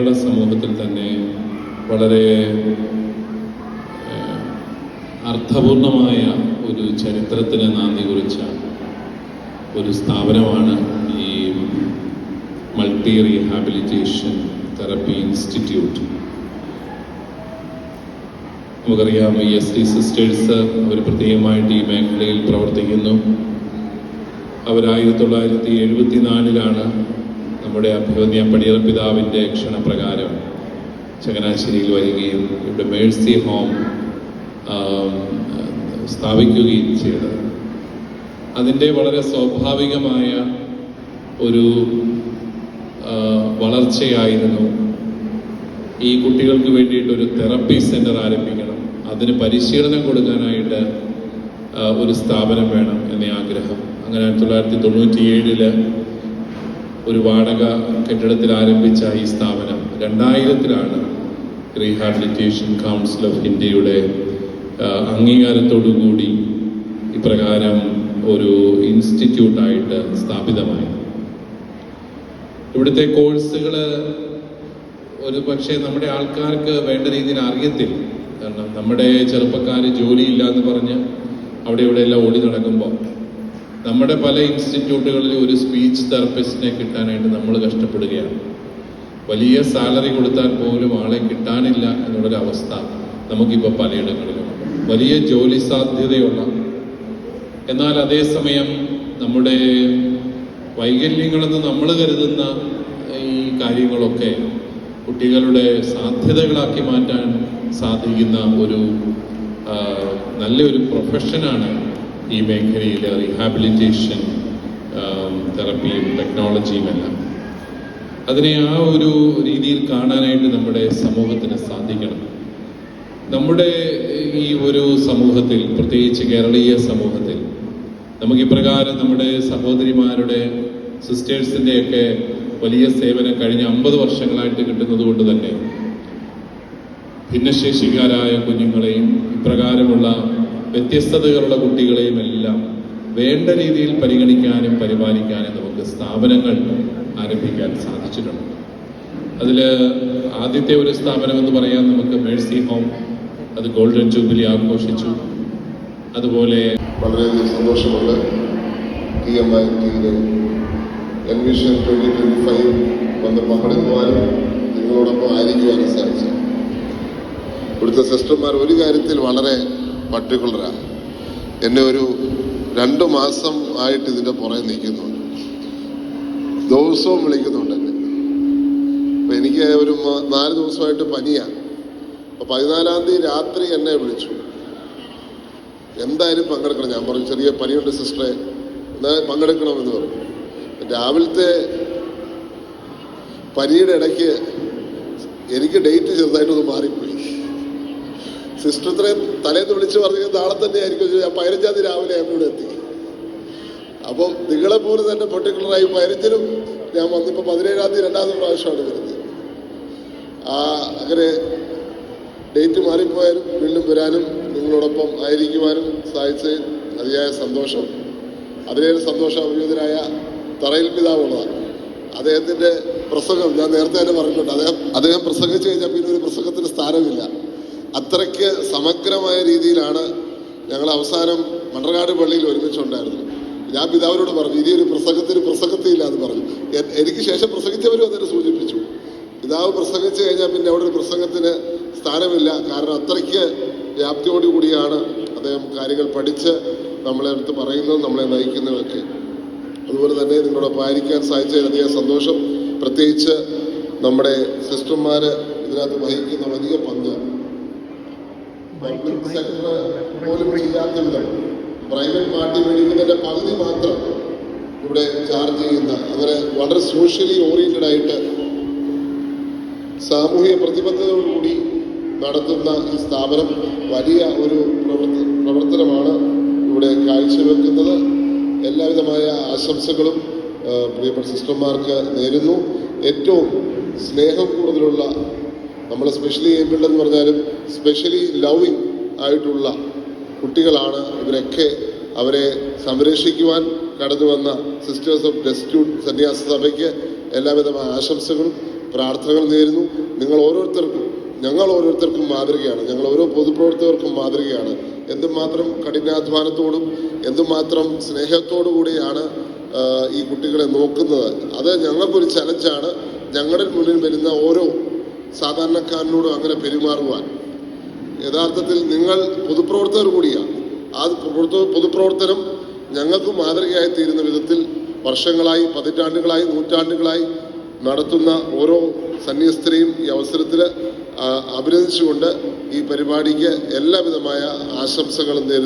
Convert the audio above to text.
നമ്മുടെ സമൂഹത്തിൽ തന്നെ വളരെ അർത്ഥപൂർണമായ ഒരു ചരിത്രത്തിന് നാന്ദി കുറിച്ച ഒരു സ്ഥാപനമാണ് ഈ മൾട്ടി റീഹാബിലിറ്റേഷൻ തെറപ്പി ഇൻസ്റ്റിറ്റ്യൂട്ട്. നമുക്കറിയാം ഈ എസ് ടി സിസ്റ്റേഴ്സ് അവർ പ്രത്യേകമായിട്ട് ഈ മേഖലയിൽ പ്രവർത്തിക്കുന്നു. അവർ ആയിരത്തി തൊള്ളായിരത്തി എഴുപത്തിനാലിലാണ് നമ്മുടെ അഭിവന്യ പടിയർ പിതാവിന്റെ ക്ഷണപ്രകാരം ചങ്ങനാശ്ശേരിയിൽ വരികയും ഇവിടെ മേഴ്സി ഹോം സ്ഥാപിക്കുകയും ചെയ്തത്. അതിന്റെ വളരെ സ്വാഭാവികമായ ഒരു വളർച്ചയായിരുന്നു ഈ കുട്ടികൾക്ക് വേണ്ടിയിട്ട് ഒരു തെറപ്പി സെന്റർ ആരംഭിക്കണം. അതിന് പരിശീലനം കൊടുക്കാനായിട്ട് ഒരു സ്ഥാപനം വേണം എന്ന ആഗ്രഹം. അങ്ങനെ ആയിരത്തി തൊള്ളായിരത്തി തൊണ്ണൂറ്റി ഏഴിൽ ഒരു വാടക കെട്ടിടത്തിൽ ആരംഭിച്ച ഈ സ്ഥാപനം രണ്ടായിരത്തിലാണ് റീഹാബിലിറ്റേഷൻ കൗൺസിൽ ഓഫ് ഇന്ത്യയുടെ അംഗീകാരത്തോടുകൂടി ഇപ്രകാരം ഒരു ഇൻസ്റ്റിറ്റ്യൂട്ടായിട്ട് സ്ഥാപിതമായി ഇവിടുത്തെ കോഴ്സുകൾ ഒരു പക്ഷേ നമ്മുടെ ആൾക്കാർക്ക് വേണ്ട രീതിയിൽ അറിയത്തില്ല. കാരണം നമ്മുടെ ചെറുപ്പക്കാർ ജോലിയില്ല എന്ന് പറഞ്ഞ് അവിടെ ഇവിടെ എല്ലാം ഓടി നടക്കുമ്പോൾ നമ്മുടെ പല ഇൻസ്റ്റിറ്റ്യൂട്ടുകളിൽ ഒരു സ്പീച്ച് തെറപ്പിസ്റ്റിനെ കിട്ടാനായിട്ട് നമ്മൾ കഷ്ടപ്പെടുകയാണ്. വലിയ സാലറി കൊടുത്താൽ പോലും ആളെ കിട്ടാനില്ല എന്നുള്ളൊരവസ്ഥ നമുക്കിപ്പോൾ പലയിടങ്ങളിലും. വലിയ ജോലി സാധ്യതയുള്ള എന്നാൽ അതേസമയം നമ്മുടെ വൈകല്യങ്ങളെന്ന് നമ്മൾ കരുതുന്ന ഈ കാര്യങ്ങളൊക്കെ കുട്ടികളുടെ സാധ്യതകളാക്കി മാറ്റാൻ സാധിക്കുന്ന ഒരു നല്ലൊരു പ്രൊഫഷനാണ് ഈ മേഖലയിൽ റീഹാബിലിറ്റേഷൻ തെറപ്പിയും ടെക്നോളജിയും എല്ലാം. അതിനെ ആ ഒരു രീതിയിൽ കാണാനായിട്ട് നമ്മുടെ സമൂഹത്തിന് സാധിക്കണം. നമ്മുടെ ഈ ഒരു സമൂഹത്തിൽ പ്രത്യേകിച്ച് കേരളീയ സമൂഹത്തിൽ നമുക്ക് ഇപ്രകാരം നമ്മുടെ സഹോദരിമാരുടെ സിസ്റ്റേഴ്സിന്റെയൊക്കെ വലിയ സേവനം കഴിഞ്ഞ അമ്പത് വർഷങ്ങളായിട്ട് കിട്ടുന്നത് കൊണ്ട് തന്നെ ഭിന്നശേഷിക്കാരായ കുഞ്ഞുങ്ങളെയും ഇപ്രകാരമുള്ള വ്യത്യസ്തതകളുള്ള കുട്ടികളെയും എല്ലാം വേണ്ട രീതിയിൽ പരിഗണിക്കാനും പരിപാലിക്കാനും നമുക്ക് സ്ഥാപനങ്ങൾ ആരംഭിക്കാൻ സാധിച്ചിട്ടുണ്ട്. അതിൽ ആദ്യത്തെ ഒരു സ്ഥാപനം എന്ന് പറയാൻ നമുക്ക് മേഴ്സി ഹോം അത് ഗോൾഡൻ ജൂബിലി ആഘോഷിച്ചു. അതുപോലെ വളരെയധികം സന്തോഷമുണ്ട്. ടി എം ഐ ടിയിലെ എൻവിഷൻ ട്വന്റി ട്വന്റി ഫൈവ് വന്ന് പങ്കെടുക്കുവാനും നിങ്ങളോടൊപ്പം ആയിരിക്കുവാനും സാധിച്ചു. ഇവിടുത്തെ സിസ്റ്റർമാർ ഒരു കാര്യത്തിൽ വളരെ പർട്ടിക്കുലറാണ് എന്നെ ഒരു രണ്ട് മാസം ആയിട്ട് ഇതിന്റെ പുറകെ നിൽക്കുന്നുണ്ട്. ദിവസവും വിളിക്കുന്നുണ്ട് എന്നെ. അപ്പം എനിക്ക് ഒരു നാല് ദിവസമായിട്ട് പനിയാണ് അപ്പോൾ പതിനാലാം തീയതി രാത്രി എന്നെ വിളിച്ചു. എന്തായാലും പങ്കെടുക്കണം. ഞാൻ പറഞ്ഞു ചെറിയ പനിയുണ്ട് സിസ്റ്ററെ. എന്നാൽ പങ്കെടുക്കണമെന്ന് പറഞ്ഞു. രാവിലത്തെ പനിയുടെ ഇടയ്ക്ക് എനിക്ക് ഡേറ്റ് ചെറുതായിട്ടൊന്ന് മാറിപ്പോയി. സിസ്റ്റർ ഇത്രയും തലേന്ന് വിളിച്ച് പറഞ്ഞു നാളെ തന്നെ ആയിരിക്കും പതിനഞ്ചാം തീയതി രാവിലെ ഞാൻ എത്തി. അപ്പം നിങ്ങളെ പോലെ തന്നെ പെർട്ടിക്കുലറായി പതിനഞ്ചിനും ഞാൻ വന്നിപ്പോൾ പതിനേഴാം തീയതി രണ്ടാമത്തെ പ്രാവശ്യമാണ് വരുന്നത്. ആ അങ്ങനെ ഡേറ്റ് മാറിപ്പോയാലും വീണ്ടും വരാനും നിങ്ങളോടൊപ്പം ആയിരിക്കുവാനും സാധിച്ചതിൽ അതിയായ സന്തോഷം. അതിലേറെ സന്തോഷം അഭിയുതനായ തറയിൽ പിതാവുള്ളതാണ്. അദ്ദേഹത്തിന്റെ പ്രസംഗം ഞാൻ നേരത്തെ തന്നെ പറഞ്ഞിട്ടുണ്ട്. അദ്ദേഹം അദ്ദേഹം പ്രസംഗിച്ചു കഴിഞ്ഞാൽ പിന്നെ ഒരു പ്രസംഗത്തിന് സ്ഥാനമില്ല. അത്രയ്ക്ക് സമഗ്രമായ രീതിയിലാണ് ഞങ്ങൾ അവസാനം മണ്ണർകാട് പള്ളിയിൽ ഒരുമിച്ചുണ്ടായിരുന്നു ഞാൻ പിതാവിനോട് പറഞ്ഞു ഇനി ഒരു പ്രസംഗത്തിന് പ്രസംഗത്തിയില്ല എന്ന് പറഞ്ഞു. എനിക്ക് ശേഷം പ്രസംഗിച്ചവരും അതിനെ സൂചിപ്പിച്ചു. പിതാവ് പ്രസംഗിച്ചു കഴിഞ്ഞാൽ പിന്നെ അവിടെ ഒരു പ്രസംഗത്തിന് സ്ഥാനമില്ല. കാരണം അത്രയ്ക്ക് വ്യാപ്തിയോടുകൂടിയാണ് അദ്ദേഹം കാര്യങ്ങൾ പഠിച്ച് നമ്മളെ അടുത്ത് പറയുന്നതും നമ്മളെ നയിക്കുന്നതൊക്കെ. അതുപോലെ തന്നെ നിങ്ങളോടൊപ്പം ആയിരിക്കാൻ സാധിച്ചതിലധികം സന്തോഷം. പ്രത്യേകിച്ച് നമ്മുടെ സിസ്റ്റർമാർ ഇതിനകത്ത് വഹിക്കുന്ന വലിയ പങ്ക് പബ്ലിക് സെക്ടർ പോലും ഇല്ലാത്ത വിധം പ്രൈവറ്റ് പാർട്ടി മേടിക്കുന്നതിന്റെ പകുതി മാത്രം ഇവിടെ ചാർജ് ചെയ്യുന്ന അവരെ വളരെ സോഷ്യലി ഓറിയന്റഡ് ആയിട്ട് സാമൂഹിക പ്രതിബദ്ധതയോടുകൂടി നടത്തുന്ന ഈ സ്ഥാപനം വലിയ ഒരു പ്രവർത്തി പ്രവർത്തനമാണ് ഇവിടെ കാഴ്ചവെക്കുന്നത്. എല്ലാവിധമായ ആശംസകളും പ്രിയപ്പെട്ട സിസ്റ്റർമാർക്ക് നേരുന്നു. ഏറ്റവും സ്നേഹം കൂടുതലുള്ള നമ്മൾ സ്പെഷ്യലി ഏബിൾഡ് എന്ന് പറഞ്ഞാലും സ്പെഷ്യലി ലവിങ് ആയിട്ടുള്ള കുട്ടികളാണ് ഇവരൊക്കെ അവരെ സംരക്ഷിക്കുവാൻ കടന്നു വന്ന സിസ്റ്റേഴ്സ് ഓഫ് ഡെസ്റ്റ്യൂട്ട് സന്യാസ സഭയ്ക്ക് എല്ലാവിധമായ ആശംസകളും പ്രാർത്ഥനകൾ നേരുന്നു. നിങ്ങൾ ഓരോരുത്തർക്കും ഞങ്ങൾ ഓരോരുത്തർക്കും മാതൃകയാണ്. ഞങ്ങൾ ഓരോ പൊതുപ്രവർത്തകർക്കും മാതൃകയാണ്. എന്തുമാത്രം കഠിനാധ്വാനത്തോടും എന്തുമാത്രം സ്നേഹത്തോടു കൂടിയാണ് ഈ കുട്ടികളെ നോക്കുന്നത്. അത് ഞങ്ങൾക്കൊരു ചലഞ്ചാണ് ഞങ്ങളുടെ മുന്നിൽ വരുന്ന ഓരോ സാധാരണക്കാരനോടും അങ്ങനെ പെരുമാറുവാൻ. യഥാർത്ഥത്തിൽ നിങ്ങൾ പൊതുപ്രവർത്തകർ കൂടിയാണ് ആ പൊതു- പൊതുപ്രവർത്തനം ഞങ്ങൾക്കും മാതൃകയായി തീരുന്ന വിധത്തിൽ വർഷങ്ങളായി പതിറ്റാണ്ടുകളായി നൂറ്റാണ്ടുകളായി നടത്തുന്ന ഓരോ സന്യസ്തരെയും ഈ അവസരത്തിൽ അഭിനന്ദിച്ചുകൊണ്ട് ഈ പരിപാടിക്ക് എല്ലാവിധമായ ആശംസകളും